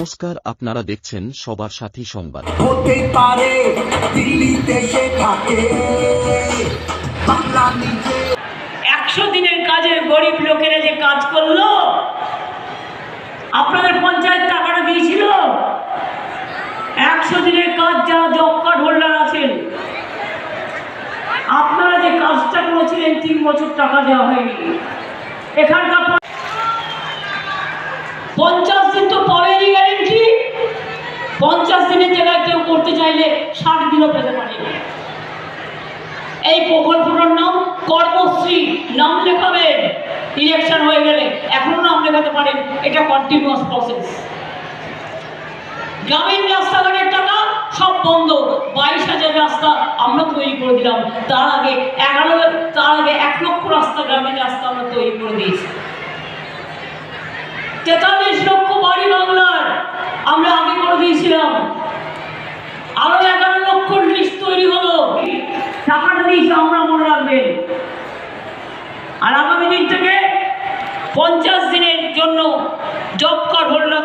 নমস্কার আপনারা দেখছেন সবার সাথী সংবাদ। হতে পারে দিল্লিতে সে থাকে। একশো দিনের কাজের গরিব লোকেরা যে কাজ করল আপনাদের পঞ্চায়েত টাকাটা দিয়েছিল। একশো দিনের কাজ যারা জব কার্ড হোল্ডার আছেন আপনারা যে কাজটা করেছিলেন তিন বছর টাকা দেওয়া হয়নি। এখানকার পঞ্চাশ দিন তো দিনও পেতে পারে। এই প্রকল্পটার নাম কর্মশ্রী, নাম লেখাবেন। ইলেকশন হয়ে গেলে এখনও নাম লেখাতে পারেন। এটা কন্টিনিউয়াস প্রসেস গ্রামীণ রাস্তাঘাটের টাকা সব বন্ধ। বাইশ হাজার রাস্তা আমরা তৈরি করে দিলাম। তার আগে এগারো তার আগে এক লক্ষ রাস্তা, গ্রামীণ রাস্তা আমরা তৈরি করে দিয়েছি। তেতাল্লিশ লক্ষ বাড়ি বাংলার আমরা আগে করে দিয়েছিলাম আরও এগারো লক্ষ লিস্ট তৈরি হলো টাকাটা দিয়েছি আমরা মনে রাখবেন আর আগামী দিন থেকে পঞ্চাশ দিনের জন্য জব কার্ড হোল্ডারদের